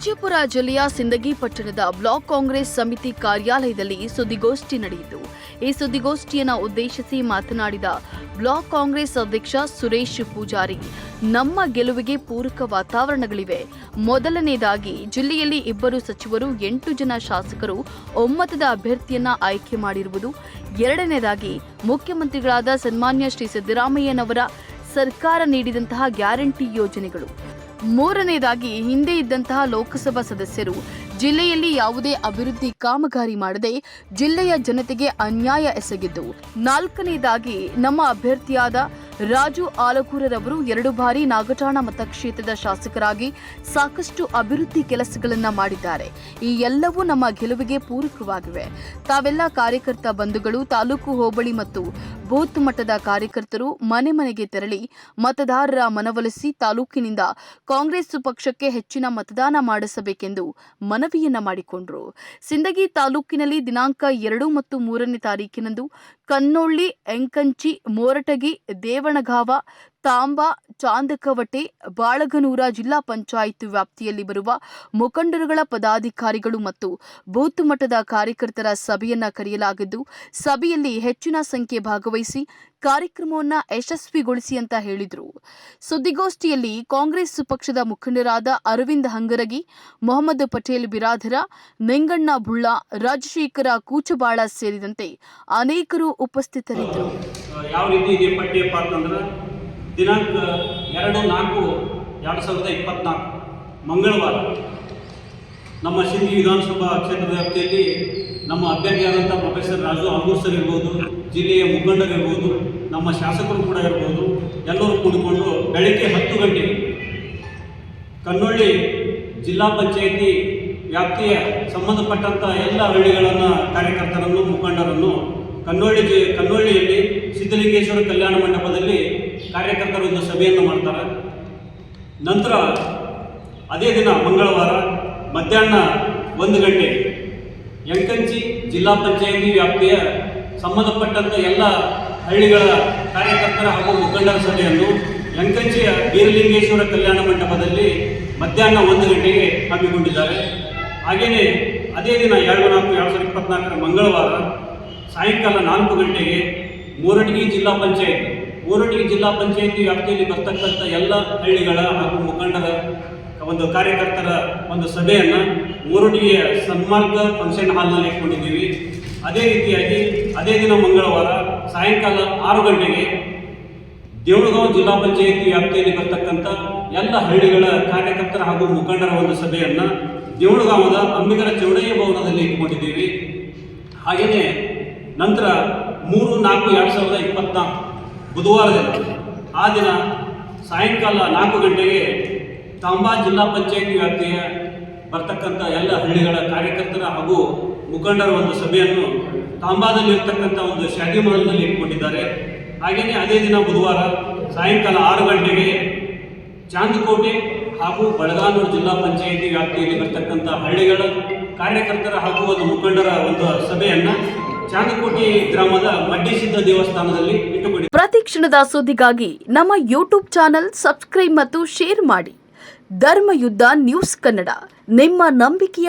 ವಿಜಯಪುರ ಜಿಲ್ಲೆಯ ಸಿಂದಗಿ ಪಟ್ಟಣದ ಬ್ಲಾಕ್ ಕಾಂಗ್ರೆಸ್ ಸಮಿತಿ ಕಾರ್ಯಾಲಯದಲ್ಲಿ ಸುದ್ದಿಗೋಷ್ಠಿ ನಡೆಯಿತು. ಈ ಸುದ್ದಿಗೋಷ್ಠಿಯನ್ನು ಉದ್ದೇಶಿಸಿ ಮಾತನಾಡಿದ ಬ್ಲಾಕ್ ಕಾಂಗ್ರೆಸ್ ಅಧ್ಯಕ್ಷ ಸುರೇಶ್ ಪೂಜಾರಿ, ನಮ್ಮ ಗೆಲುವಿಗೆ ಪೂರಕ ವಾತಾವರಣಗಳಿವೆ. ಮೊದಲನೆಯದಾಗಿ ಜಿಲ್ಲೆಯಲ್ಲಿ ಇಬ್ಬರು ಸಚಿವರು, ಎಂಟು ಜನ ಶಾಸಕರು ಒಮ್ಮತದ ಅಭ್ಯರ್ಥಿಯನ್ನ ಆಯ್ಕೆ ಮಾಡಿರುವುದು. ಎರಡನೇದಾಗಿ, ಮುಖ್ಯಮಂತ್ರಿಗಳಾದ ಸನ್ಮಾನ್ಯ ಶ್ರೀ ಸಿದ್ದರಾಮಯ್ಯನವರ ಸರ್ಕಾರ ನೀಡಿದಂತಹ ಗ್ಯಾರಂಟಿ ಯೋಜನೆಗಳು. ಮೂರನೇದಾಗಿ, ಹಿಂದೆ ಇದ್ದಂತಹ ಲೋಕಸಭಾ ಸದಸ್ಯರು ಜಿಲ್ಲೆಯಲ್ಲಿ ಯಾವುದೇ ಅಭಿವೃದ್ಧಿ ಕಾಮಗಾರಿ ಮಾಡದೆ ಜಿಲ್ಲೆಯ ಜನತೆಗೆ ಅನ್ಯಾಯ ಎಸಗಿದ್ದು, ನಾಲ್ಕನೇದಾಗಿ ನಮ್ಮ ಅಭ್ಯರ್ಥಿಯಾದ ರಾಜು ಆಲಕೂರರವರು ಎರಡು ಬಾರಿ ನಾಗಠಾಣ ಮತಕ್ಷೇತ್ರದ ಶಾಸಕರಾಗಿ ಸಾಕಷ್ಟು ಅಭಿವೃದ್ಧಿ ಕೆಲಸಗಳನ್ನು ಮಾಡಿದ್ದಾರೆ. ಈ ಎಲ್ಲವೂ ನಮ್ಮ ಗೆಲುವಿಗೆ ಪೂರಕವಾಗಿವೆ. ತಾವೆಲ್ಲ ಕಾರ್ಯಕರ್ತ ಬಂಧುಗಳು, ತಾಲೂಕು ಹೋಬಳಿ ಮತ್ತು ಬೂತ್ ಮಟ್ಟದ ಕಾರ್ಯಕರ್ತರು ಮನೆ ಮನೆಗೆ ತೆರಳಿ ಮತದಾರರ ಮನವೊಲಿಸಿ ತಾಲೂಕಿನಿಂದ ಕಾಂಗ್ರೆಸ್ ಪಕ್ಷಕ್ಕೆ ಹೆಚ್ಚಿನ ಮತದಾನ ಮಾಡಿಸಬೇಕೆಂದು ಮನವಿಯನ್ನ ಮಾಡಿಕೊಂಡರು. ಸಿಂದಗಿ ತಾಲೂಕಿನಲ್ಲಿ ದಿನಾಂಕ ಎರಡು ಮತ್ತು ಮೂರನೇ ತಾರೀಕಿನಂದು ಕನ್ನೊಳ್ಳಿ ಎಂಕಂಚಿ, ಮೋರಟಗಿ ದೇವಣಗಾವ ತಾಂಬಾ, ಚಾಂದಕವಟೆ, ಬಾಳಗನೂರ ಜಿಲ್ಲಾ ಪಂಚಾಯತ್ ವ್ಯಾಪ್ತಿಯಲ್ಲಿ ಬರುವ ಮುಖಂಡರುಗಳ ಪದಾಧಿಕಾರಿಗಳು ಮತ್ತು ಬೂತ್ ಮಟ್ಟದ ಕಾರ್ಯಕರ್ತರ ಸಭೆಯನ್ನ ಕರೆಯಲಾಗಿದ್ದು, ಸಭೆಯಲ್ಲಿ ಹೆಚ್ಚಿನ ಸಂಖ್ಯೆ ಭಾಗವಹಿಸಿ ಕಾರ್ಯಕ್ರಮವನ್ನು ಯಶಸ್ವಿಗೊಳಿಸಿ ಅಂತ ಹೇಳಿದರು. ಸುದ್ದಿಗೋಷ್ಠಿಯಲ್ಲಿ ಕಾಂಗ್ರೆಸ್ ಪಕ್ಷದ ಮುಖಂಡರಾದ ಅರವಿಂದ್ ಹಂಗರಗಿ, ಮೊಹಮ್ಮದ್ ಪಟೇಲ್ ಬಿರಾದರ, ಮೆಂಗಣ್ಣ ಬುಳ್ಳ, ರಾಜಶೇಖರ ಕೂಚಬಾಳ ಸೇರಿದಂತೆ ಅನೇಕರು ಉಪಸ್ಥಿತರಿದ್ದರು. ದಿನಾಂಕ ಎರಡು ನಾಲ್ಕು ಎರಡು ಸಾವಿರದ ಇಪ್ಪತ್ನಾಲ್ಕು, ಮಂಗಳವಾರ. ನಮ್ಮ ಸಿಂಧಿ ವಿಧಾನಸಭಾ ಕ್ಷೇತ್ರದ ವ್ಯಾಪ್ತಿಯಲ್ಲಿ ನಮ್ಮ ಅಭ್ಯರ್ಥಿಯಾದಂಥ ಪ್ರೊಫೆಸರ್ ರಾಜು ಆಲ್ಗೂರ್ ಸರ್ ಇರ್ಬೋದು, ಜಿಲ್ಲೆಯ ಮುಖಂಡರಿರ್ಬೋದು ನಮ್ಮ ಶಾಸಕರು ಕೂಡ ಇರ್ಬೋದು, ಎಲ್ಲರೂ ಕೂಡಿಕೊಂಡು ಬೆಳಗ್ಗೆ ಹತ್ತು ಗಂಟೆಗೆ ಕನ್ನೊಳ್ಳಿ ಜಿಲ್ಲಾ ಪಂಚಾಯಿತಿ ವ್ಯಾಪ್ತಿಯ ಸಂಬಂಧಪಟ್ಟಂಥ ಎಲ್ಲ ಹಳ್ಳಿಗಳನ್ನು ಕಾರ್ಯಕರ್ತರನ್ನು, ಮುಖಂಡರನ್ನು ಕನ್ನೊಳ್ಳಿ ಜಿ ಕನ್ನೊಳ್ಳಿಯಲ್ಲಿ ಸಿದ್ಧಲಿಂಗೇಶ್ವರ ಕಲ್ಯಾಣ ಮಂಟಪದಲ್ಲಿ ಕಾರ್ಯಕರ್ತರು ಒಂದು ಸಭೆಯನ್ನು ಮಾಡ್ತಾರೆ. ನಂತರ ಅದೇ ದಿನ ಮಂಗಳವಾರ ಮಧ್ಯಾಹ್ನ ಒಂದು ಗಂಟೆ ಎಂಕಂಚಿ ಜಿಲ್ಲಾ ಪಂಚಾಯಿತಿ ವ್ಯಾಪ್ತಿಯ ಸಂಬಂಧಪಟ್ಟಂಥ ಎಲ್ಲ ಹಳ್ಳಿಗಳ ಕಾರ್ಯಕರ್ತರ ಹಾಗೂ ಮುಖಂಡರ ಸಭೆಯನ್ನು ಎಂಕಂಚಿಯ ಬೀರಲಿಂಗೇಶ್ವರ ಕಲ್ಯಾಣ ಮಂಟಪದಲ್ಲಿ ಮಧ್ಯಾಹ್ನ ಒಂದು ಗಂಟೆಗೆ ಹಮ್ಮಿಕೊಂಡಿದ್ದಾರೆ. ಹಾಗೆಯೇ ಅದೇ ದಿನ ಎರಡು ನಾಲ್ಕು ಎರಡು ಸಾವಿರದ ಇಪ್ಪತ್ನಾಲ್ಕರ ಮಂಗಳವಾರ ಸಾಯಂಕಾಲ ನಾಲ್ಕು ಗಂಟೆಗೆ ಮೂರಟಗಿ ಜಿಲ್ಲಾ ಪಂಚಾಯತ್ ಮೂರಟಗಿ ಜಿಲ್ಲಾ ಪಂಚಾಯಿತಿ ವ್ಯಾಪ್ತಿಯಲ್ಲಿ ಬರ್ತಕ್ಕಂಥ ಎಲ್ಲ ಹಳ್ಳಿಗಳ ಹಾಗೂ ಮುಖಂಡರ ಒಂದು ಕಾರ್ಯಕರ್ತರ ಒಂದು ಸಭೆಯನ್ನು ಮೂರಟಗಿಯ ಸನ್ಮಾರ್ಗ ಫಂಕ್ಷನ್ ಹಾಲ್ನಲ್ಲಿ ಇಟ್ಕೊಂಡಿದ್ದೀವಿ. ಅದೇ ರೀತಿಯಾಗಿ ಅದೇ ದಿನ ಮಂಗಳವಾರ ಸಾಯಂಕಾಲ ಆರು ಗಂಟೆಗೆ ದೇವಳಗಾಂವ್ ಜಿಲ್ಲಾ ಪಂಚಾಯಿತಿ ವ್ಯಾಪ್ತಿಯಲ್ಲಿ ಬರ್ತಕ್ಕಂಥ ಎಲ್ಲ ಹಳ್ಳಿಗಳ ಕಾರ್ಯಕರ್ತರ ಹಾಗೂ ಮುಖಂಡರ ಒಂದು ಸಭೆಯನ್ನು ದೇವಳಗಾಂವದ ಅಂಬಿಗರ ಚೌಡಯ್ಯ ಭವನದಲ್ಲಿ ಇಟ್ಕೊಂಡಿದ್ದೀವಿ. ಹಾಗೆಯೇ ನಂತರ ಮೂರು ನಾಲ್ಕು ಎರಡು ಸಾವಿರದ ಇಪ್ಪತ್ನಾಲ್ಕು ಬುಧವಾರ ಆ ದಿನ ಸಾಯಂಕಾಲ ನಾಲ್ಕು ಗಂಟೆಗೆ ತಾಂಬಾ ಜಿಲ್ಲಾ ಪಂಚಾಯಿತಿ ವ್ಯಾಪ್ತಿಯ ಬರ್ತಕ್ಕಂಥ ಎಲ್ಲ ಹಳ್ಳಿಗಳ ಕಾರ್ಯಕರ್ತರ ಹಾಗೂ ಮುಖಂಡರ ಒಂದು ಸಭೆಯನ್ನು ತಾಂಬಾದಲ್ಲಿ ಇರ್ತಕ್ಕಂಥ ಒಂದು ಶಾದಿ ಮಹಲ್ನಲ್ಲಿ ಇಟ್ಕೊಂಡಿದ್ದಾರೆ. ಹಾಗೆಯೇ ಅದೇ ದಿನ ಬುಧವಾರ ಸಾಯಂಕಾಲ ಆರು ಗಂಟೆಗೆ ಚಾಂದಕೋಟೆ ಹಾಗೂ ಬಳಗಾನೂರು ಜಿಲ್ಲಾ ಪಂಚಾಯಿತಿ ವ್ಯಾಪ್ತಿಯಲ್ಲಿ ಬರ್ತಕ್ಕಂಥ ಹಳ್ಳಿಗಳ ಕಾರ್ಯಕರ್ತರ ಹಾಗೂ ಒಂದು ಮುಖಂಡರ ಒಂದು ಸಭೆಯನ್ನು ಚಾಂದಕೋಟೆ ಗ್ರಾಮದ ದೇವಸ್ಥಾನದಲ್ಲಿ ಇಟ್ಟುಕೊಂಡಿ ಪ್ರತಿ ಕ್ಷಣದ ಸುದ್ದಿಗಾಗಿ ನಮ್ಮ ಯೂಟ್ಯೂಬ್ ಚಾನೆಲ್ ಸಬ್ಸ್ಕ್ರೈಬ್ ಮತ್ತು ಶೇರ್ ಮಾಡಿ ಧರ್ಮಯುದ್ಧ ನ್ಯೂಸ್ ಕನ್ನಡ. ನಿಮ್ಮ ನಂಬಿಕೆಯ